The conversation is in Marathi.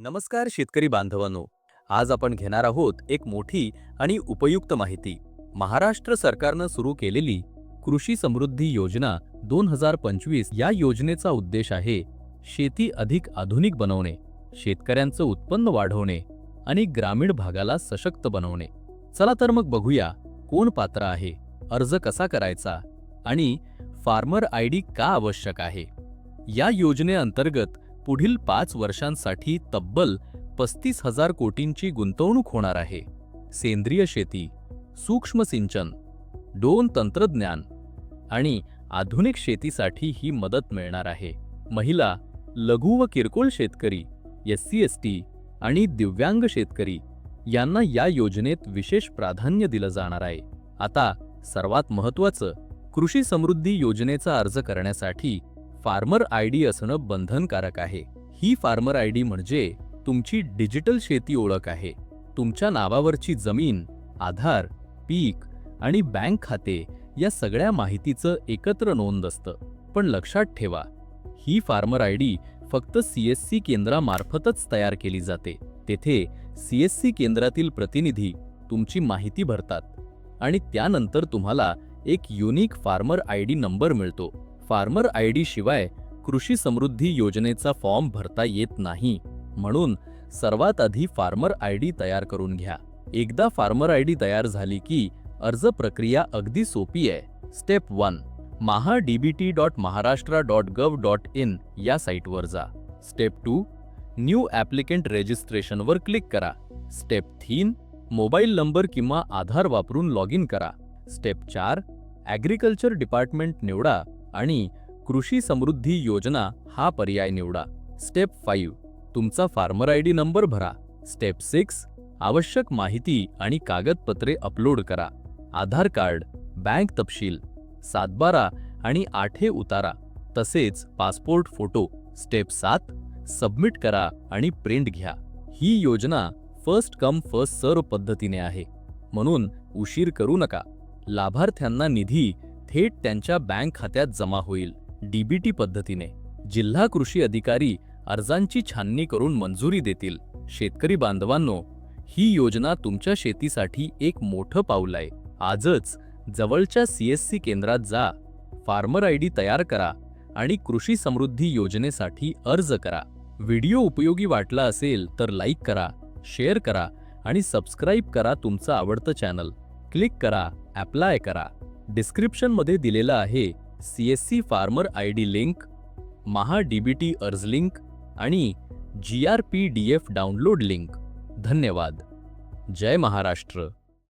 नमस्कार शेतकरी बांधवांनो. आज आपण घेणार आहोत एक मोठी आणि उपयुक्त माहिती. महाराष्ट्र सरकारनं सुरू केलेली कृषी समृद्धी योजना दोन हजार पंचवीस या योजनेचा उद्देश आहे शेती अधिक आधुनिक बनवणे शेतकऱ्यांचं उत्पन्न वाढवणे आणि ग्रामीण भागाला सशक्त बनवणे. चला तर मग बघूया कोण पात्र आहे अर्ज कसा करायचा आणि फार्मर आय डी का आवश्यक आहे. या योजनेअंतर्गत पुढील पाच वर्षांसाठी तब्बल पस्तीस हजार कोटींची गुंतवणूक होणार आहे. सेंद्रिय शेती सूक्ष्म सिंचन दोन तंत्रज्ञान आणि आधुनिक शेतीसाठी ही मदत मिळणार आहे. महिला लघु व किरकोळ शेतकरी एस सी एस टी आणि दिव्यांग शेतकरी यांना या योजनेत विशेष प्राधान्य दिलं जाणार आहे. आता सर्वात महत्त्वाचं कृषी समृद्धी योजनेचा अर्ज करण्यासाठी फार्मर आय डी असणं बंधनकारक आहे. ही फार्मर आय डी म्हणजे तुमची डिजिटल शेती ओळख आहे. तुमच्या नावावरची जमीन आधार पीक आणि बँक खाते या सगळ्या माहितीचं एकत्र नोंद असतं. पण लक्षात ठेवा ही फार्मर आय डी फक्त सी एस सी केंद्रामार्फतच तयार केली जाते. तेथे सी एस सी केंद्रातील प्रतिनिधी तुमची माहिती भरतात आणि त्यानंतर तुम्हाला एक unique farmer I D number मिळतो. फार्मर आय डी शिवाय कृषी समृद्धी योजनेचा फॉर्म भरता येत नाही. म्हणून सर्वात आधी फार्मर आय डी तयार करून घ्या. एकदा फार्मर आय डी तयार झाली की अर्ज प्रक्रिया अगदी सोपी आहे. Step one. Maha DBT dot Maharashtra dot gov dot in या साईटवर जा. Step two. न्यू ॲप्लिकेंट रेजिस्ट्रेशनवर क्लिक करा. स्टेप थीन मोबाईल नंबर किंवा आधार वापरून लॉग इन करा. स्टेप चार. ॲग्रिकल्चर डिपार्टमेंट निवडा. आणि कृषी समृद्धी योजना हा पर्याय निवडा. Step five. तुमचा फार्मर आय डी नंबर भरा. Step six. आवश्यक माहिती आणि कागदपत्रे अपलोड करा. आधार कार्ड बँक तपशील सातबारा आणि आठे उतारा तसेच पासपोर्ट फोटो. स्टेप सात. सबमिट करा आणि प्रिंट घ्या. ही योजना फर्स्ट कम फर्स्ट सर्व पद्धतीने आहे. म्हणून उशीर करू नका. लाभार्थ्यांना निधी थेट त्यांच्या बँक खात्यात जमा होईल. डीबीटी पद्धतीने जिल्हा कृषी अधिकारी अर्जांची छाननी करून मंजुरी देतील. शेतकरी बांधवांनो ही योजना तुमच्या शेतीसाठी एक मोठं पाऊल आहे. आजच जवळच्या सीएससी केंद्रात जा फार्मर आय डी तयार करा आणि कृषी समृद्धी योजनेसाठी अर्ज करा. व्हिडिओ उपयोगी वाटला असेल तर लाईक करा शेअर करा आणि सबस्क्राईब करा तुमचं आवडतं चॅनल. क्लिक करा ॲप्लाय करा. डिस्क्रिप्शनमध्ये दिलेलं आहे C S C farmer I D link Maha DBT अर्ज लिंक आणि G R P D F download link. धन्यवाद. जय महाराष्ट्र.